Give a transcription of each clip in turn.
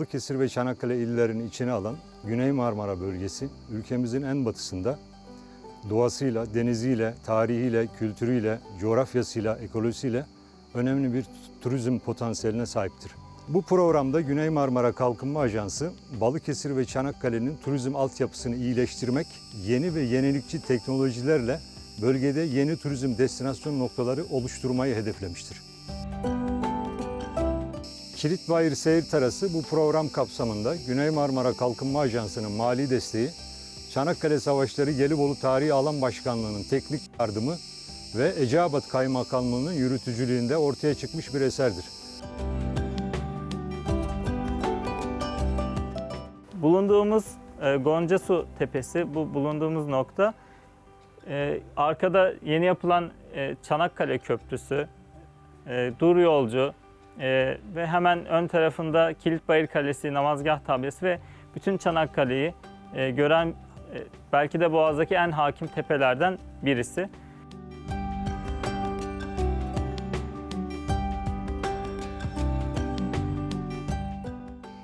Balıkesir ve Çanakkale illerinin içine alan Güney Marmara bölgesi ülkemizin en batısında doğasıyla, deniziyle, tarihiyle, kültürüyle, coğrafyasıyla, ekolojisiyle önemli bir turizm potansiyeline sahiptir. Bu programda Güney Marmara Kalkınma Ajansı, Balıkesir ve Çanakkale'nin turizm altyapısını iyileştirmek, yeni ve yenilikçi teknolojilerle bölgede yeni turizm destinasyon noktaları oluşturmayı hedeflemiştir. Kilitbayır Seyir Terası bu program kapsamında Güney Marmara Kalkınma Ajansı'nın mali desteği, Çanakkale Savaşları Gelibolu Tarihi Alan Başkanlığı'nın teknik yardımı ve Eceabat Kaymakamlığı'nın yürütücülüğünde ortaya çıkmış bir eserdir. Bulunduğumuz e, Goncasu Tepesi, bu bulunduğumuz nokta e, arkada yeni yapılan e, Çanakkale Köprüsü, Dur Yolcu e, ve hemen ön tarafında Kilitbayır Kalesi, Namazgah Tabelesi ve bütün Çanakkale'yi e, gören e, belki de Boğaz'daki en hakim tepelerden birisi.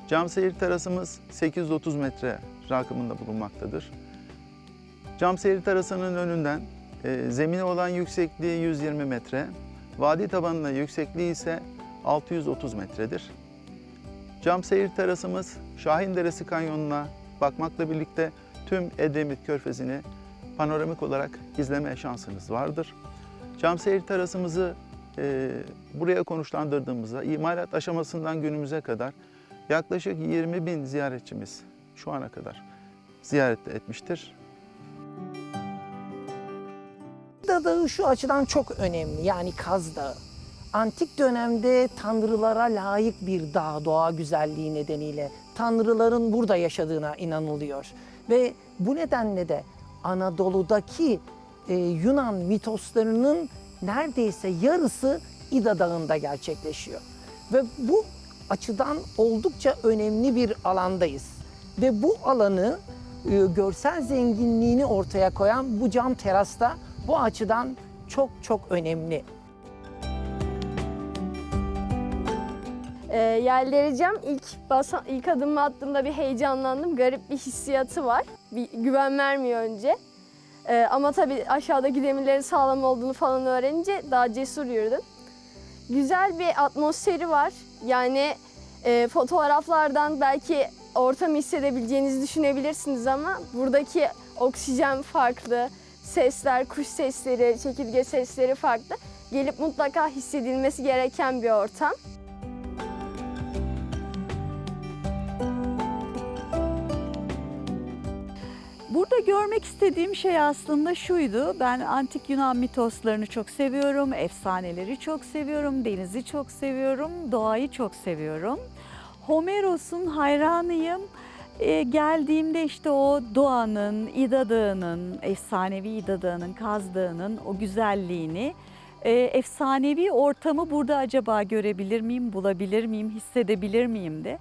Cam seyir terasımız 830 metre rakımında bulunmaktadır. Cam seyir terasının önünden e, zemine olan yüksekliği 120 metre, vadi tabanına yüksekliği ise 630 metredir. Cam seyir terasımız Şahin Deresi kanyonuna bakmakla birlikte tüm Edremit Körfezi'ni panoramik olarak izleme şansınız vardır. Cam seyir terasımızı e, buraya konuşlandırdığımızda imalat aşamasından günümüze kadar yaklaşık 20 bin ziyaretçimiz şu ana kadar ziyaret etmiştir. Kaz Dağı şu açıdan çok önemli yani Kaz Dağı. Antik dönemde tanrılara layık bir dağ doğa güzelliği nedeniyle tanrıların burada yaşadığına inanılıyor. Ve bu nedenle de Anadolu'daki e, Yunan mitoslarının neredeyse yarısı İda Dağı'nda gerçekleşiyor. Ve bu açıdan oldukça önemli bir alandayız. Ve bu alanı e, görsel zenginliğini ortaya koyan bu cam terasta bu açıdan çok çok önemli. E, yerlereceğim. İlk basa, ilk adımımı attığımda bir heyecanlandım. Garip bir hissiyatı var. Bir güven vermiyor önce. E, ama tabii aşağıdaki demirlerin sağlam olduğunu falan öğrenince daha cesur yürüdüm. Güzel bir atmosferi var. Yani e, fotoğraflardan belki ortam hissedebileceğinizi düşünebilirsiniz ama buradaki oksijen farklı, sesler, kuş sesleri, çekirge sesleri farklı. Gelip mutlaka hissedilmesi gereken bir ortam. Burada görmek istediğim şey aslında şuydu. Ben antik Yunan mitoslarını çok seviyorum, efsaneleri çok seviyorum, denizi çok seviyorum, doğayı çok seviyorum. Homeros'un hayranıyım. Ee, geldiğimde işte o doğanın, İda Dağı'nın, efsanevi İda Dağı'nın, Kaz Dağı'nın o güzelliğini, e, efsanevi ortamı burada acaba görebilir miyim, bulabilir miyim, hissedebilir miyim de.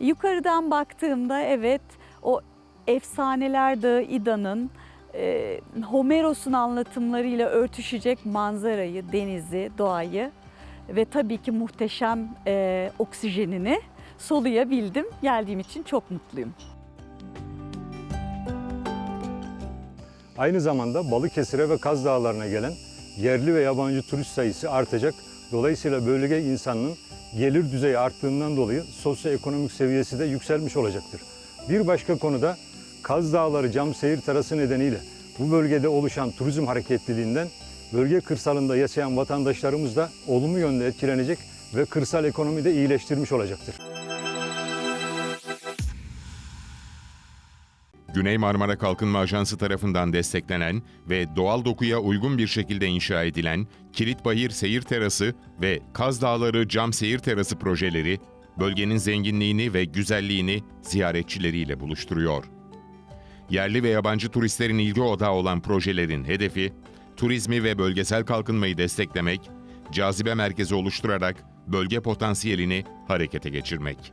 Yukarıdan baktığımda evet o Efsaneler Dağı İda'nın e, Homeros'un anlatımlarıyla örtüşecek manzarayı, denizi, doğayı ve tabii ki muhteşem e, oksijenini soluyabildim. Geldiğim için çok mutluyum. Aynı zamanda Balıkesir'e ve Kaz Dağları'na gelen yerli ve yabancı turist sayısı artacak. Dolayısıyla bölge insanının gelir düzeyi arttığından dolayı sosyoekonomik seviyesi de yükselmiş olacaktır. Bir başka konuda Kaz Dağları cam seyir terası nedeniyle bu bölgede oluşan turizm hareketliliğinden bölge kırsalında yaşayan vatandaşlarımız da olumlu yönde etkilenecek ve kırsal ekonomi de iyileştirmiş olacaktır. Güney Marmara Kalkınma Ajansı tarafından desteklenen ve doğal dokuya uygun bir şekilde inşa edilen Kilitbayır Seyir Terası ve Kaz Dağları Cam Seyir Terası projeleri bölgenin zenginliğini ve güzelliğini ziyaretçileriyle buluşturuyor. Yerli ve yabancı turistlerin ilgi odağı olan projelerin hedefi, turizmi ve bölgesel kalkınmayı desteklemek, cazibe merkezi oluşturarak bölge potansiyelini harekete geçirmek.